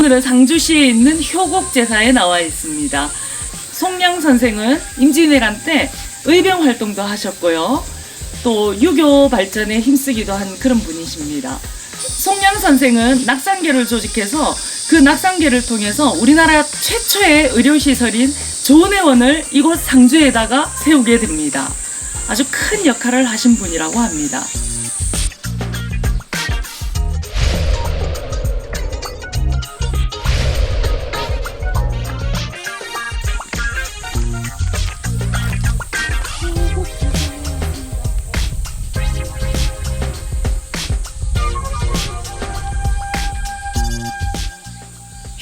오늘은 상주시에 있는 효곡 제사에 나와 있습니다. 송량 선생은 임진왜란 때 의병 활동도 하셨고요. 또 유교 발전에 힘쓰기도 한 그런 분이십니다. 송량 선생은 낙상계를 조직해서 그 낙상계를 통해서 우리나라 최초의 의료시설인 조내원을 이곳 상주에다가 세우게 됩니다. 아주 큰 역할을 하신 분이라고 합니다.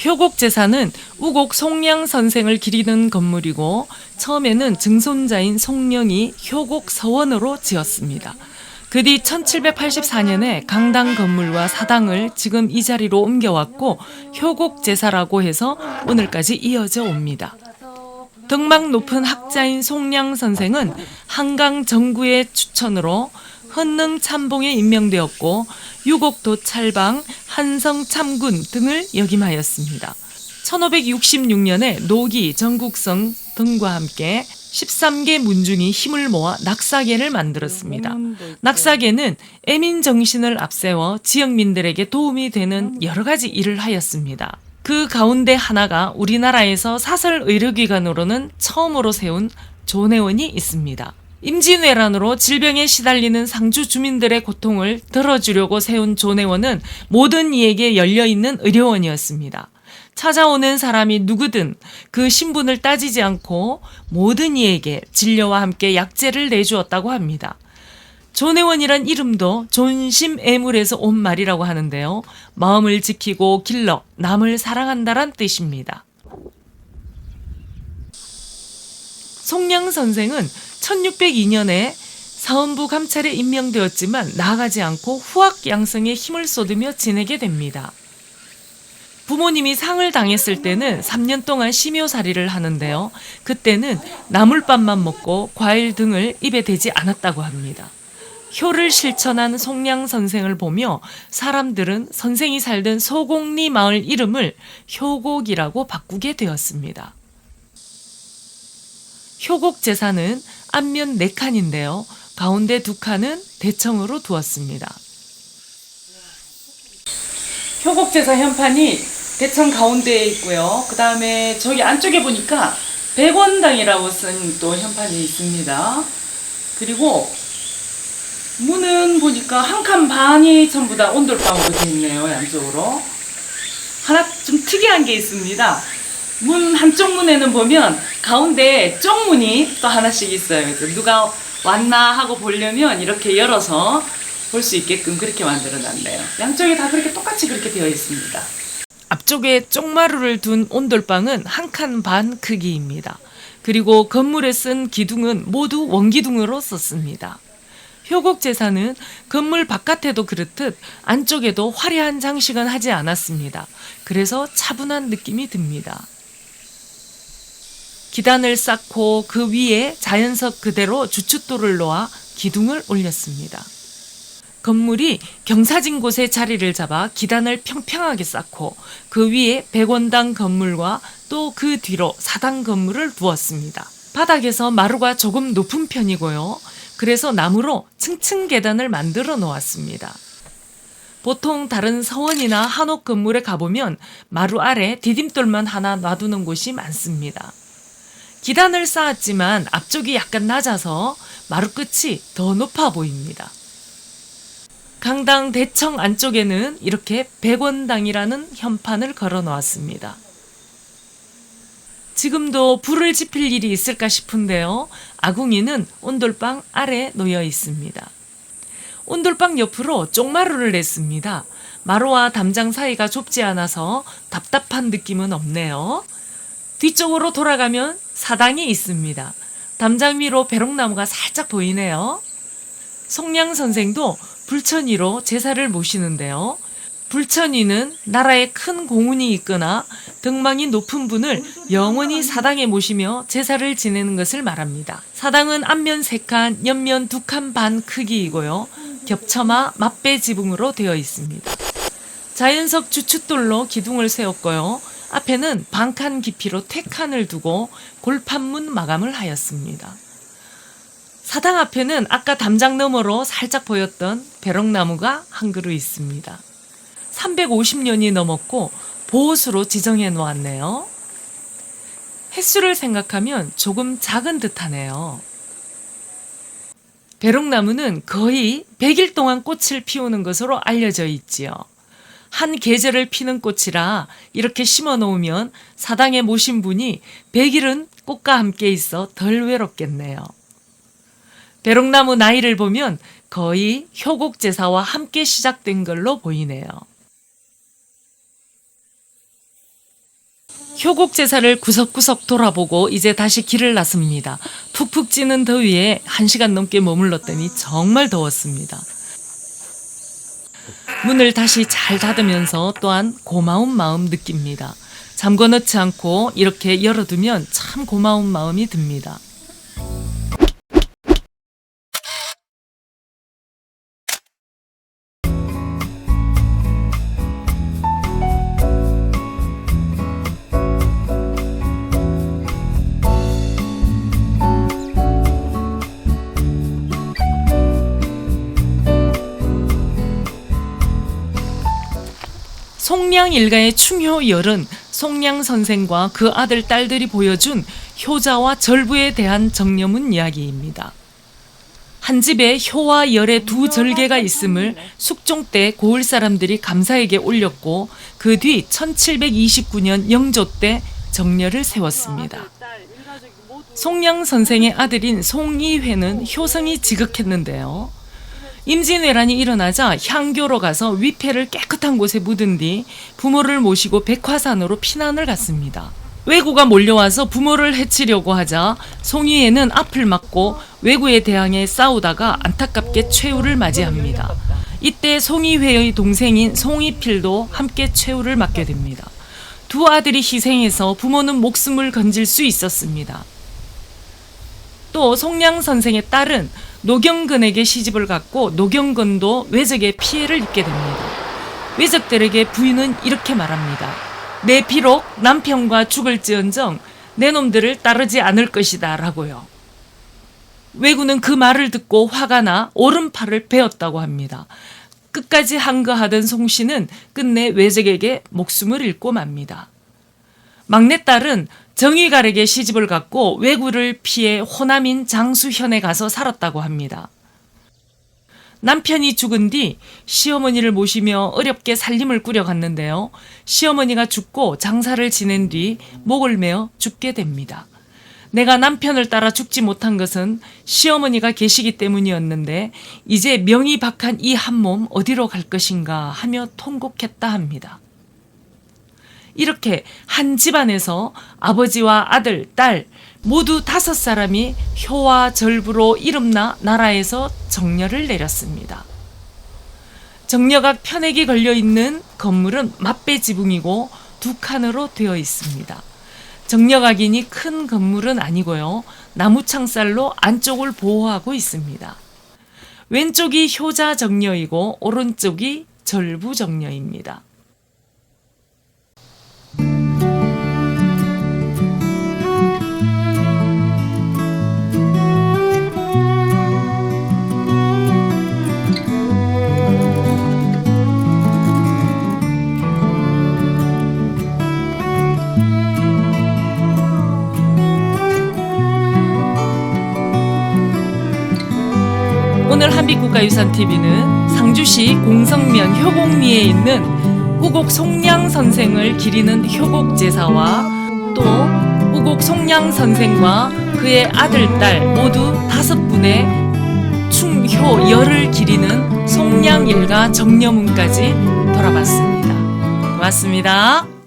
효곡제사는 우곡 송량 선생을 기리는 건물이고 처음에는 증손자인 송령이 효곡 서원으로 지었습니다. 그 뒤 1784년에 강당 건물과 사당을 지금 이 자리로 옮겨왔고 효곡 제사라고 해서 오늘까지 이어져 옵니다. 덕망 높은 학자인 송량 선생은 한강 정구의 추천으로 헌능 참봉에 임명되었고 유곡도 찰방, 한성 참군 등을 역임하였습니다. 1566년에 노기, 전국성 등과 함께 13개 문중이 힘을 모아 낙사계를 만들었습니다. 낙사계는 애민 정신을 앞세워 지역민들에게 도움이 되는 여러 가지 일을 하였습니다. 그 가운데 하나가 우리나라에서 사설 의료기관으로는 처음으로 세운 조내원이 있습니다. 임진왜란으로 질병에 시달리는 상주 주민들의 고통을 덜어주려고 세운 조내원은 모든 이에게 열려있는 의료원이었습니다. 찾아오는 사람이 누구든 그 신분을 따지지 않고 모든 이에게 진료와 함께 약재를 내주었다고 합니다. 조내원이란 이름도 존심애물에서 온 말이라고 하는데요. 마음을 지키고 길러 남을 사랑한다란 뜻입니다. 송량 선생은 1602년에 사원부 감찰에 임명되었지만 나가지 않고 후학 양성에 힘을 쏟으며 지내게 됩니다. 부모님이 상을 당했을 때는 3년 동안 심효살이를 하는데요. 그때는 나물밥만 먹고 과일 등을 입에 대지 않았다고 합니다. 효를 실천한 송량 선생을 보며 사람들은 선생이 살던 소곡리 마을 이름을 효곡이라고 바꾸게 되었습니다. 효곡 제사는 앞면 네 칸인데요. 가운데 두 칸은 대청으로 두었습니다. 효곡 제사 현판이 대청 가운데에 있고요. 그 다음에 저기 안쪽에 보니까 백원당이라고 쓴 또 현판이 있습니다. 그리고 문은 보니까 한 칸 반이 전부 다 온돌방으로 되어 있네요. 양쪽으로. 하나 좀 특이한 게 있습니다. 문 한쪽 문에는 보면 가운데 쪽문이 또 하나씩 있어요. 누가 왔나 하고 보려면 이렇게 열어서 볼 수 있게끔 그렇게 만들어 놨네요. 양쪽에 다 그렇게 똑같이 그렇게 되어 있습니다. 앞쪽에 쪽마루를 둔 온돌방은 한 칸 반 크기입니다. 그리고 건물에 쓴 기둥은 모두 원기둥으로 썼습니다. 효곡 제사는 건물 바깥에도 그렇듯 안쪽에도 화려한 장식은 하지 않았습니다. 그래서 차분한 느낌이 듭니다. 기단을 쌓고 그 위에 자연석 그대로 주춧돌을 놓아 기둥을 올렸습니다. 건물이 경사진 곳에 자리를 잡아 기단을 평평하게 쌓고 그 위에 백원당 건물과 또 그 뒤로 사당 건물을 두었습니다. 바닥에서 마루가 조금 높은 편이고요. 그래서 나무로 층층 계단을 만들어 놓았습니다. 보통 다른 서원이나 한옥 건물에 가보면 마루 아래 디딤돌만 하나 놔두는 곳이 많습니다. 기단을 쌓았지만 앞쪽이 약간 낮아서 마루 끝이 더 높아 보입니다. 강당 대청 안쪽에는 이렇게 백원당이라는 현판을 걸어 놓았습니다. 지금도 불을 지필 일이 있을까 싶은데요. 아궁이는 온돌방 아래 놓여 있습니다. 온돌방 옆으로 쪽마루를 냈습니다. 마루와 담장 사이가 좁지 않아서 답답한 느낌은 없네요. 뒤쪽으로 돌아가면 사당이 있습니다. 담장 위로 벼룩나무가 살짝 보이네요. 송량 선생도 불천이로 제사를 모시는데요. 불천이는 나라에 큰 공운이 있거나 덕망이 높은 분을 영원히 사당에 모시며 제사를 지내는 것을 말합니다. 사당은 앞면 3칸, 옆면 2칸 반 크기이고요. 겹쳐마 맞배 지붕으로 되어 있습니다. 자연석 주춧돌로 기둥을 세웠고요. 앞에는 반칸 깊이로 태칸을 두고 골판문 마감을 하였습니다. 사당 앞에는 아까 담장 너머로 살짝 보였던 배럭나무가 한 그루 있습니다. 350년이 넘었고 보호수로 지정해 놓았네요. 횟수를 생각하면 조금 작은 듯하네요. 배럭나무는 거의 100일 동안 꽃을 피우는 것으로 알려져 있지요. 한 계절을 피는 꽃이라 이렇게 심어 놓으면 사당에 모신 분이 100일은 꽃과 함께 있어 덜 외롭겠네요. 배롱나무 나이를 보면 거의 효곡 제사와 함께 시작된 걸로 보이네요. 효곡 제사를 구석구석 돌아보고 이제 다시 길을 나섭니다. 푹푹 찌는 더위에 한 시간 넘게 머물렀더니 정말 더웠습니다. 문을 다시 잘 닫으면서 또한 고마운 마음 느낍니다. 잠궈 넣지 않고 이렇게 열어두면 참 고마운 마음이 듭니다. 송량 일가의 충효열은 송량 선생과 그 아들 딸들이 보여준 효자와 절부에 대한 정념은 이야기입니다. 한 집에 효와 열의 두 절개가 있음을 숙종 때 고을 사람들이 감사에게 올렸고 그 뒤 1729년 영조 때 정렬을 세웠습니다. 송량 선생의 아들인 송이회는 효성이 지극했는데요. 임진왜란이 일어나자 향교로 가서 위패를 깨끗한 곳에 묻은 뒤 부모를 모시고 백화산으로 피난을 갔습니다. 왜구가 몰려와서 부모를 해치려고 하자 송이애는 앞을 막고 왜구에 대항해 싸우다가 안타깝게 최후를 맞이합니다. 이때 송이회의 동생인 송이필도 함께 최후를 맞게 됩니다. 두 아들이 희생해서 부모는 목숨을 건질 수 있었습니다. 또 송량 선생의 딸은 노경근에게 시집을 갔고 노경근도 외적의 피해를 입게 됩니다. 외적들에게 부인은 이렇게 말합니다. 내 비록 남편과 죽을지언정 내 놈들을 따르지 않을 것이다 라고요. 왜구는 그 말을 듣고 화가 나 오른팔을 베었다고 합니다. 끝까지 항거하던 송씨는 끝내 외적에게 목숨을 잃고 맙니다. 막내딸은 정의갈에게 시집을 갔고 왜구를 피해 호남인 장수현에 가서 살았다고 합니다. 남편이 죽은 뒤 시어머니를 모시며 어렵게 살림을 꾸려갔는데요. 시어머니가 죽고 장사를 지낸 뒤 목을 메어 죽게 됩니다. 내가 남편을 따라 죽지 못한 것은 시어머니가 계시기 때문이었는데 이제 명이 박한 이 한 몸 어디로 갈 것인가 하며 통곡했다 합니다. 이렇게 한 집안에서 아버지와 아들, 딸 모두 다섯 사람이 효와 절부로 이름나 나라에서 정렬을 내렸습니다. 정려각 편액이 걸려 있는 건물은 맞배 지붕이고 두 칸으로 되어 있습니다. 정려각이니 큰 건물은 아니고요. 나무 창살로 안쪽을 보호하고 있습니다. 왼쪽이 효자 정려이고 오른쪽이 절부 정려입니다. 한빛국가유산TV는 상주시 공성면 효곡리에 있는 우곡 송량 선생을 기리는 효곡 제사와 또 우곡 송량 선생과 그의 아들, 딸 모두 다섯 분의 충효 열을 기리는 송량 일가 정려문까지 돌아봤습니다. 고맙습니다.